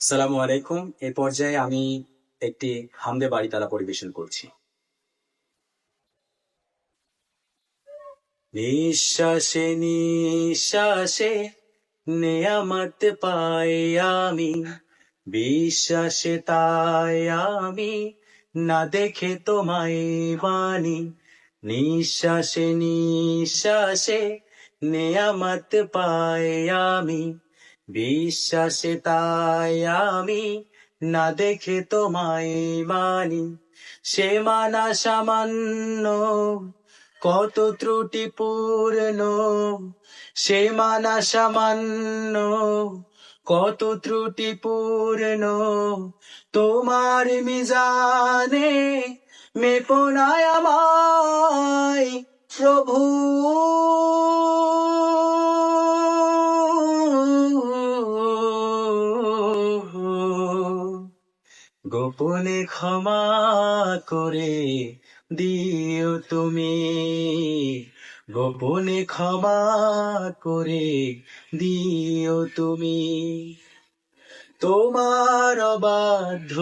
সালামু আলাইকুম। এ পর্যায়ে আমি একটি হামদে বাড়িতালা পরিবেশন করছি। নিঃশ্বাসে নিঃশ্বাসে নেয়ামত পাই আমি। বিশ্বাসে তাই আমি না দেখে তোমায় বাণী। নিঃশ্বাসে নিঃশ্বাসে নেয়ামত পাই আমি। বিশ্বাসে তাই আমি না দেখে তোমায় মানি। সে মানা সামান্য, কত ত্রুটি পূর্ণ। সে মানা সামান্য, কত ত্রুটি পূর্ণ। তোমার মিজানে মেপনায় আমায় প্রভু গোপনে ক্ষমা করে দিও তুমি। গোপনে ক্ষমা করে দিও তুমি। তোমার বাধ্য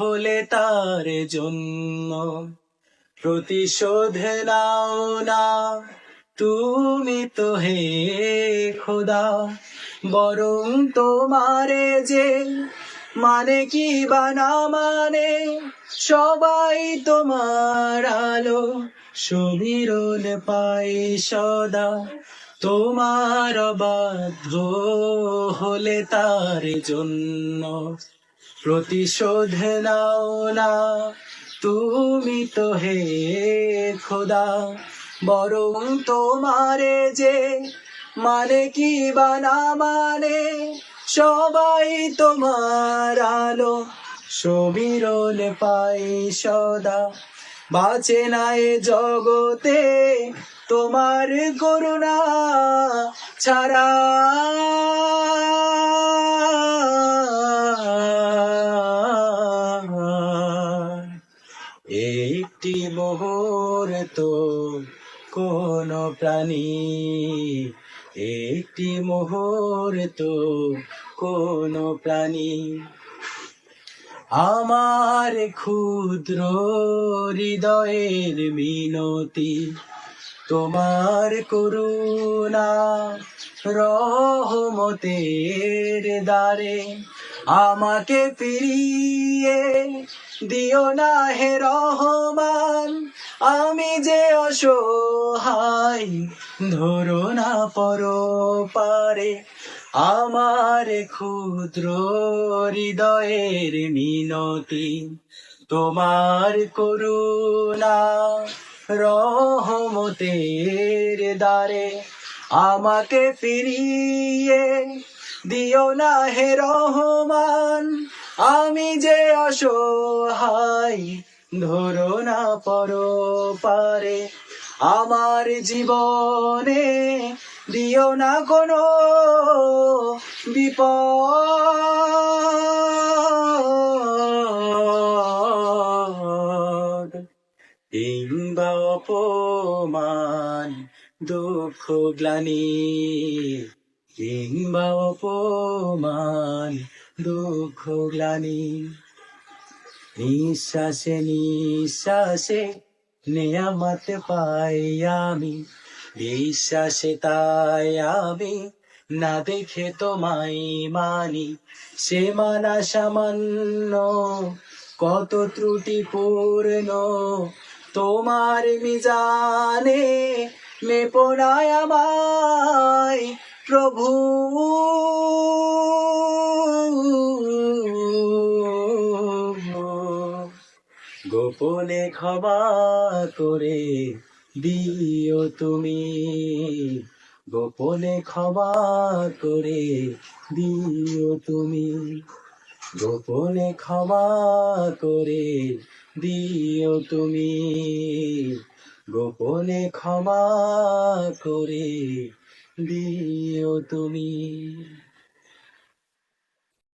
হলে তার জন্য প্রতিশোধ নাও না। তুমি তো হে খোদা, বরং তোমারে যে মানে কি বা না মানে? সবাই তোমার আলো সমীরণ পাই সদা। তোমার বাধ্য হলে তার জন্য প্রতিশোধ নাও না। তুমি তো হে খোদা, বরং তোমারে যে মানে কি বা না মানে? সবাই তোমার আলো সমীরণ পাই সদা। বাঁচে নাই জগতে তোমার করুণা ছাড়া। একটি মোহর তো কোন প্রাণী একটি মোহর তো কোন প্রাণী আমার ক্ষুদ্র হৃদয়ের মিনতি। তোমার করুণা রহমতের দ্বারে আমাকে ফিরিয়ে দিও না হে রহমান। আমি যে অসহায়, ধরো না পর পারে আমার ক্ষুদ্র হৃদয়ের মিনতি। তোমার করুণা রহমতের দ্বারে আমাকে ফিরিয়ে দিও না হে রহমান, আমি যে অসহায়, ধরো না পর পারে আমার জীবনে, দিও না কোনো বিপদ। কিংবা অপমান, দুঃখ, গ্লানি কিংবা অপমান, দুঃখ, গ্লানি, নিঃশ্বাসে নিঃশ্বাসে নিয়ামত পাই আমি, বিশ্বাসে তাই আমি না দেখে তোমায় মানি। সে মানা সামান্য, কত ত্রুটি পূর্ণ তোমার মিজানে মেপনায় আমায় প্রভু। গোপনে ক্ষমা করে দিও তুমি। গোপনে ক্ষমা করে দিও তুমি। গোপনে ক্ষমা করে দিও তুমি। গোপনে ক্ষমা করে দিও তুমি।